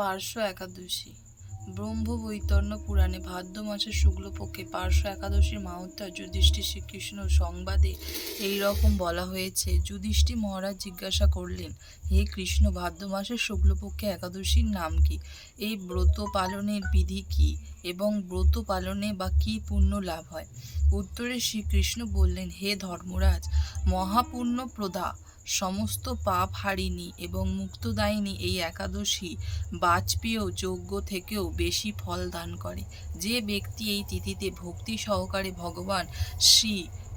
পার্শ্ব একাদশী। ব্রহ্ম বৈতরণ পুরাণে ভাদ্র মাসের শুক্লপক্ষে পার্শ্ব একাদশীর মাহাত্ম্য যুধিষ্ঠির শ্রীকৃষ্ণ সংবাদে এই রকম বলা হয়েছে। যুধিষ্ঠির মহারাজ জিজ্ঞাসা করলেন, হে কৃষ্ণ, ভাদ্র মাসের শুক্লপক্ষে একাদশীর নাম কি? এই ব্রত পালনের বিধি কি? এবং ব্রত পালনে বা কি পুণ্য লাভ হয়? উত্তরে শ্রীকৃষ্ণ বললেন, হে ধর্মরাজ, মহাপুণ্য প্রদা সমস্ত পাপ হারিনি এবং মুক্তদায়িনী এই একাদশী বাজপেয় যোগ্য থেকেও বেশি ফল দান করে। যে ব্যক্তি এই তিথিতে ভক্তি সহকারে ভগবান শ্রী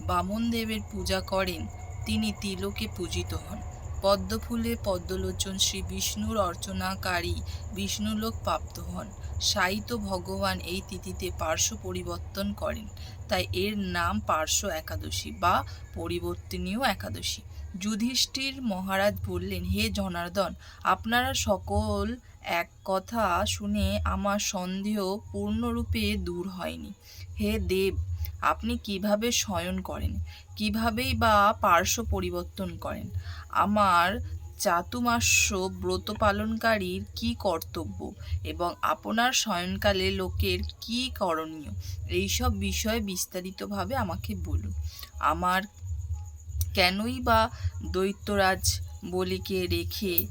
বামনদেবের পূজা করেন, তিনি তিলকে পূজিত হন। পদ্মফুলে পদ্মলোচন শ্রী বিষ্ণুর অর্চনাকারী বিষ্ণুলোক প্রাপ্ত হন। সাহিত্য ভগবান এই তিথিতে পার্শ্ব পরিবর্তন করেন, তাই এর নাম পার্শ্ব একাদশী বা পরিবর্তনীয় একাদশী। যুধিষ্ঠির মহারাজ বললেন, হে জনার্দন, আপনারা সকল এক কথা শুনে আমার সন্দেহ পূর্ণরূপে দূর হয়নি। হে দেব, আপনি কীভাবে শয়ন করেন? কিভাবেই বা পার্শ্ব পরিবর্তন করেন? আমার চাতুমাস্য ব্রত পালনকারীর কি কর্তব্য এবং আপনার শয়নকালে লোকের কি করণীয়? এইসব বিষয়ে বিস্তারিতভাবে আমাকে বলুন। আমার কেনই বা দৈত্যরাজ বলিকে রেখে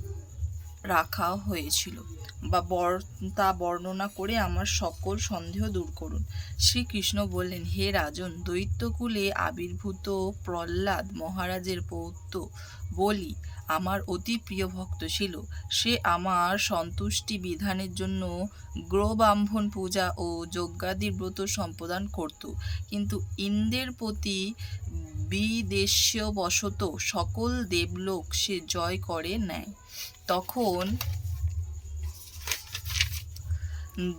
রাখা হয়েছিল? বা বর, তা বর্ণনা করে আমার সকল সন্দেহ দূর করুন। শ্রীকৃষ্ণ বললেন, হে রাজন, দৈত্যকুলে আবির্ভূত প্রহ্লাদ মহারাজের পৌত্র বলি আমার অতি প্রিয় ভক্ত ছিল। সে আমার সন্তুষ্টি বিধানের জন্য গ্রহবাম্ভন পূজা ও যজ্ঞাদির ব্রত সম্পাদন করত। কিন্তু ইন্দ্রের প্রতি বিদেশীয় বশত সকল দেবলোক সে জয় করে নেয়। তখন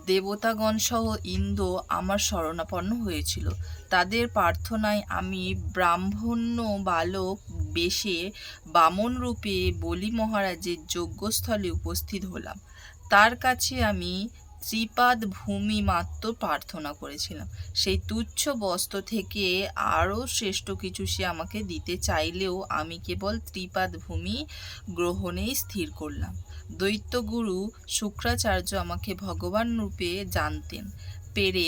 দেবতাগণ সহ ইন্দ্র আমার শরণাপন্ন হয়েছিল। তাদের প্রার্থনায় আমি ব্রাহ্মণ্য বালক বেশে বামন রূপে বলি মহারাজের যজ্ঞস্থলে উপস্থিত হলাম। তার কাছে আমি ত্রিপাদ ভূমি মাত্র প্রার্থনা করেছিলাম। সেই তুচ্ছ বস্ত্র থেকে আরও শ্রেষ্ঠ কিছু সে আমাকে দিতে চাইলেও আমি কেবল ত্রিপাদ ভূমি গ্রহণেই স্থির করলাম। দৈত্যগুরু শুক্রাচার্য আমাকে ভগবান রূপে জানতেন। পেরে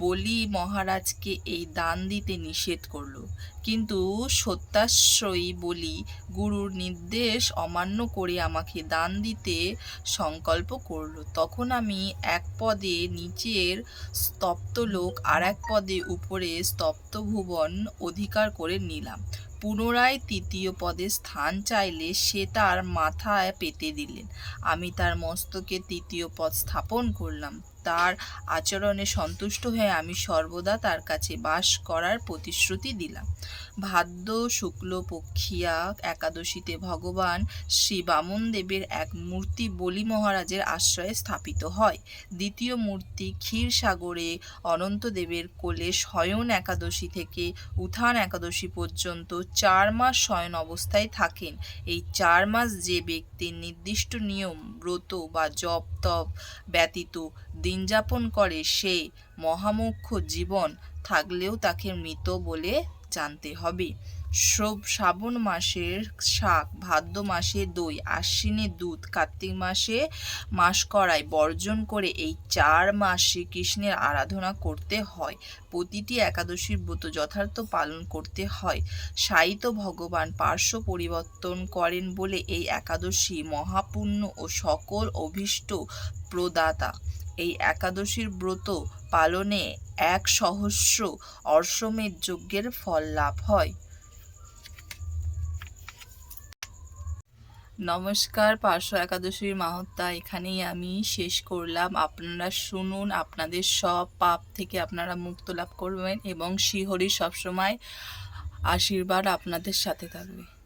বলি মহারাজকে এই দান দিতে নিষেধ করল। কিন্তু সত্যাশ্রয়ী বলি গুরুর নির্দেশ অমান্য করে আমাকে দান দিতে সংকল্প করল। তখন আমি এক পদে নিচের স্তপ্ত লোক আর এক পদে উপরে স্তপ্ত ভুবন অধিকার করে নিলাম। পুনরায় তৃতীয় পদে স্থান চাইলে সে তার মাথায় পেতে দিলেন। আমি তার মস্তকে তৃতীয় পদ স্থাপন করলাম। তার আচরণে সন্তুষ্ট হয়ে আমি সর্বদা তার কাছে বাস করার প্রতিশ্রুতি দিলাম। ভাদ্র, শুক্ল, পক্ষিয়া, একাদশীতে ভগবান শ্রী বামন দেবের এক মূর্তি বলি মহারাজের আশ্রয়ে স্থাপিত হয়। দ্বিতীয় মূর্তি ক্ষীরসাগরে অনন্তদেবের কোলে শয়ন একাদশী থেকে উত্থান একাদশী পর্যন্ত চার মাস শয়ন অবস্থায় থাকেন। এই চার মাস যে ব্যক্তির নির্দিষ্ট নিয়ম, ব্রত বা জপ তপ ব্যতীত দিনযাপন করে সে মহামুখ্য জীবন থাকলেও তাকে মৃত বলে জানতে হবে। শ্রব শ্রাবণ মাসের শাক, ভাদ্র মাসে দই, আশ্বিনে দুধ, কার্তিক মাসে মাস করায় বর্জন করে এই চার মাস শ্রীকৃষ্ণের আরাধনা করতে হয়। প্রতিটি একাদশীর ব্রত যথার্থ পালন করতে হয়। সাহিত্য ভগবান পার্শ্ব পরিবর্তন করেন বলে এই একাদশী মহাপুণ্য ও সকল অভীষ্ট প্রদাতা। এই একাদশীর ব্রত পালনে এক সহস্র অশ্বমেধ যজ্ঞের ফল লাভ হয়। নমস্কার, পার্শ্ব একাদশীর মাহাত্মা এখানেই আমি শেষ করলাম। আপনারা শুনুন, আপনাদের সব পাপ থেকে আপনারা মুক্ত লাভ করবেন এবং শ্রীহরি সবসময় আশীর্বাদ আপনাদের সাথে থাকবে।